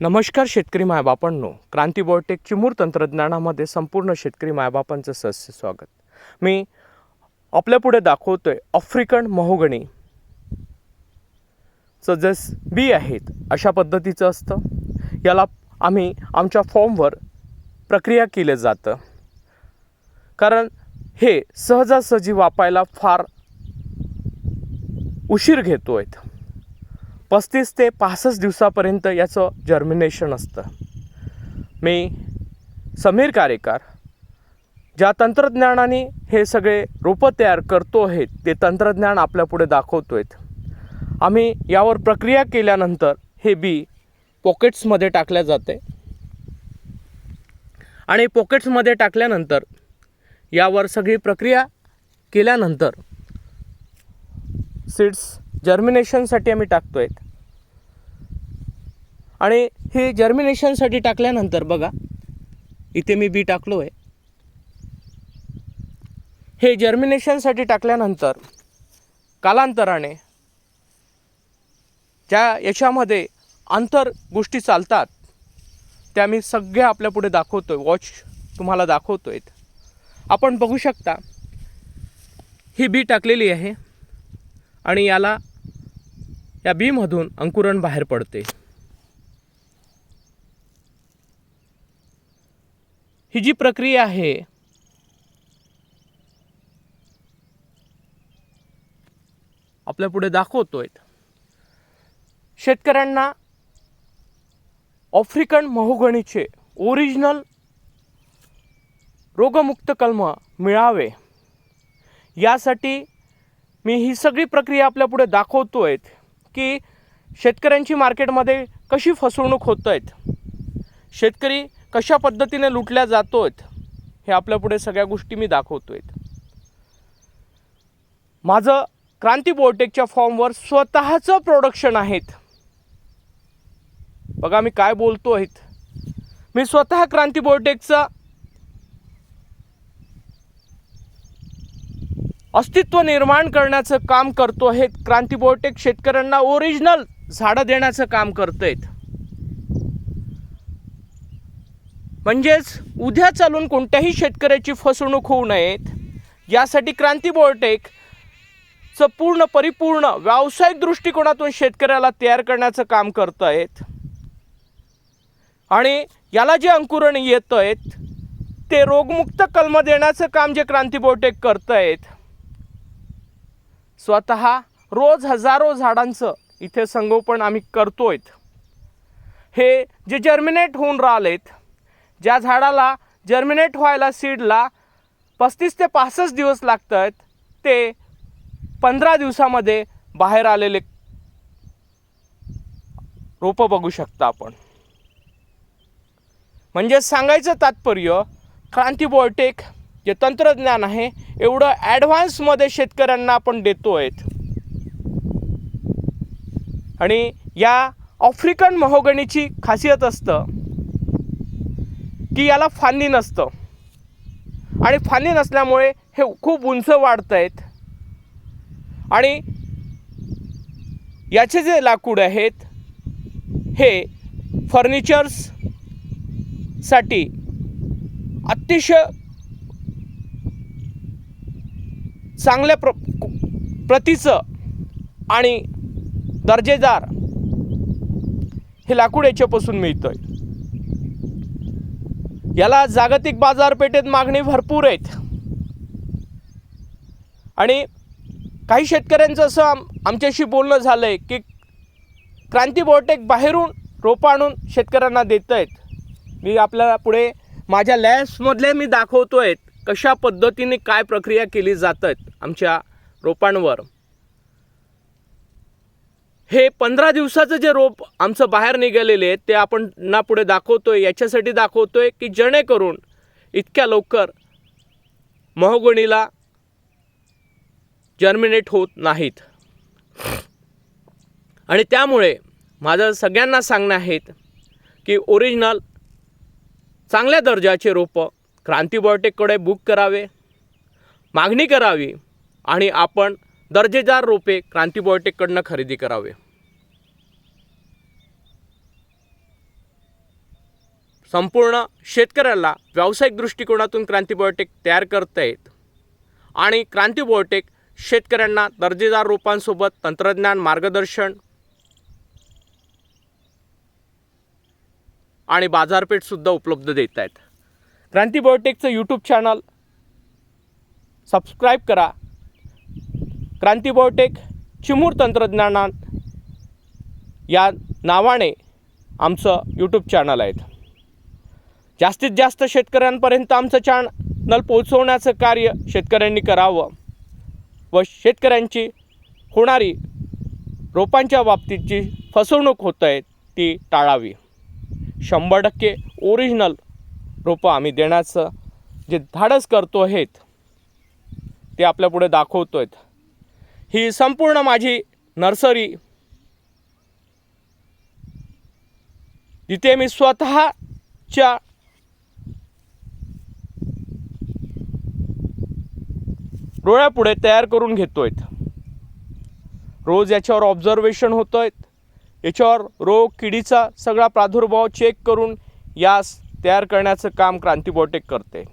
नमस्कार शेतकरी मायबापांनो. क्रांती बॉटेक चिमूर तंत्रज्ञानामध्ये संपूर्ण शेतकरी मायबापांचं सहस्य स्वागत. मी आपल्यापुढे दाखवतोय आफ्रिकन महोगणीचं जस बी आहेत अशा पद्धतीचं असतं. याला आम्ही आमच्या फॉर्मवर प्रक्रिया केलं जातं. कारण हे सहजासहजी वापायला फार उशीर घेतो आहेत पस्तीस ते पासष्ट दिवसापर्यंत याचं जर्मिनेशन असतं. मी समीर कारेकार ज्या तंत्रज्ञानाने हे सगळे रोपं तयार करतो आहेत ते तंत्रज्ञान आपल्यापुढे दाखवतो आहेत आम्ही यावर प्रक्रिया केल्यानंतर हे बी पॉकेट्समध्ये टाकल्या जाते. आणि पॉकेट्समध्ये टाकल्यानंतर यावर सगळी प्रक्रिया केल्यानंतर सीड्स जर्मिनेशनसाठी आम्ही टाकतो आहेत आणि हे जर्मिनेशनसाठी टाकल्यानंतर बघा इथे मी बी टाकलो आहे हे जर्मिनेशनसाठी टाकल्यानंतर कालांतराने ज्या याच्यामध्ये अंतर गोष्टी चालतात त्या मी सगळ्या आपल्यापुढे दाखवतो आहे वॉच तुम्हाला दाखवतो आहेत आपण बघू शकता ही बी टाकलेली आहे. आणि याला या बीमधून अंकुरण बाहेर पडते. ही जी प्रक्रिया आहे आपल्या पुढे दाखवतोय. शेतकऱ्यांना आफ्रिकन महोगणीचे ओरिजिनल रोगमुक्त कलम मिळावे. यासाठी मी ही सगळी प्रक्रिया आपल्यापुढे दाखवतो आहेत की शेतकऱ्यांची मार्केटमध्ये कशी फसवणूक होत आहेत शेतकरी कशा पद्धतीने लुटल्या जातो आहेत हे आपल्यापुढे सगळ्या गोष्टी मी दाखवतो आहेत माझं क्रांती बोटेकच्या फॉर्मवर स्वतःचं प्रोडक्शन आहेत. बघा मी काय बोलतो आहेत मी स्वतः क्रांती बोटेकचा अस्तित्व निर्माण करण्याचं काम करतो हे क्रांती बोटेक शेतकऱ्यांना ओरिजिनल झाडं देण्याचं काम करत आहेत म्हणजेच उद्या चालून कोणत्याही शेतकऱ्याची फसवणूक होऊ नयेत. यासाठी क्रांती बोर्टेकचं पूर्ण परिपूर्ण व्यावसायिक दृष्टिकोनातून शेतकऱ्याला तयार करण्याचं काम करत आहेत आणि याला जे अंकुरण येत आहेत ते रोगमुक्त कलम देण्याचं काम जे क्रांती बोटेक करत आहेत स्वतः रोज हजारो झाडांचं इथे संगोपन आम्ही करतो आहेत हे जे जर्मिनेट होऊन राहिलेत ज्या झाडाला जर्मिनेट व्हायला सीडला पस्तीस ते पासष्ट दिवस लागत आहेत ते पंधरा दिवसामध्ये बाहेर आलेले रोपं बघू शकता आपण. म्हणजे सांगायचं तात्पर्य क्रांती बॉयटेक जे तंत्रज्ञान आहे एवढं ॲडव्हान्समध्ये शेतकऱ्यांना आपण देतो आहेत आणि या आफ्रिकन महोगणीची खासियत असतं की याला फांदी नसतं. आणि फांदी नसल्यामुळे हे खूप उंच वाढत आहेत आणि याचे जे लाकूड आहेत हे फर्निचर्ससाठी अतिशय चांगल्या प्र प्रतीचं आणि दर्जेदार हे लाकूड याच्यापासून मिळतं आहे याला जागतिक बाजारपेठेत मागणी भरपूर आहेत. आणि काही शेतकऱ्यांचं असं आम आमच्याशी बोलणं झालं आहे की क्रांती बोटेक बाहेरून रोपं आणून शेतकऱ्यांना देत आहेत मी आपल्याला पुढे माझ्या लॅब्समधले मी दाखवतो आहेत कशा पद्धतीने काय प्रक्रिया केली जातात आमच्या रोपांवर? हे पंधरा दिवसाचं जे रोप आमचं बाहेर निघालेले आहे ते आपण ना पुढे दाखवतोय याच्यासाठी दाखवतोय की जेणेकरून इतक्या लवकर महोगणीला जर्मिनेट होत नाहीत. आणि त्यामुळे माझं सगळ्यांना सांगणं आहेत की ओरिजिनल चांगल्या दर्जाचे रोपं क्रांती बॉयटेककडे बुक करावे मागणी करावी आणि आपण दर्जेदार रोपे क्रांती बॉटेककडनं खरेदी करावे. संपूर्ण शेतकऱ्याला व्यावसायिक दृष्टिकोनातून क्रांती बायोटेक तयार करता येत आणि क्रांती बायोटेक शेतकऱ्यांना दर्जेदार रोपांसोबत तंत्रज्ञान मार्गदर्शन आणि बाजारपेठसुद्धा उपलब्ध देत आहेत. क्रांतीबायोटेकचं यूट्यूब चॅनल सबस्क्राईब करा. क्रांतीबायोटेक चिमूर तंत्रज्ञानात या नावाने आमचं यूट्यूब चॅनल आहेत. जास्तीत जास्त शेतकऱ्यांपर्यंत आमचं चॅनल पोहोचवण्याचं कार्य शेतकऱ्यांनी करावं व शेतकऱ्यांची होणारी रोपांच्या बाबतीत जी फसवणूक होत आहे ती टाळावी. शंभर टक्के ओरिजिनल रोपं आम्ही देण्याचं जे धाडस करतो आहेत ते आपल्यापुढे दाखवतो आहेत ही संपूर्ण माझी नर्सरी जिथे मी स्वतःच्या डोळ्यापुढे तयार करून घेतो आहेत रोज याच्यावर ऑब्झर्वेशन होतं आहेत याच्यावर रोग किडीचा सगळा प्रादुर्भाव चेक करून यास तयार करण्याचं काम क्रांती बोटेक करते.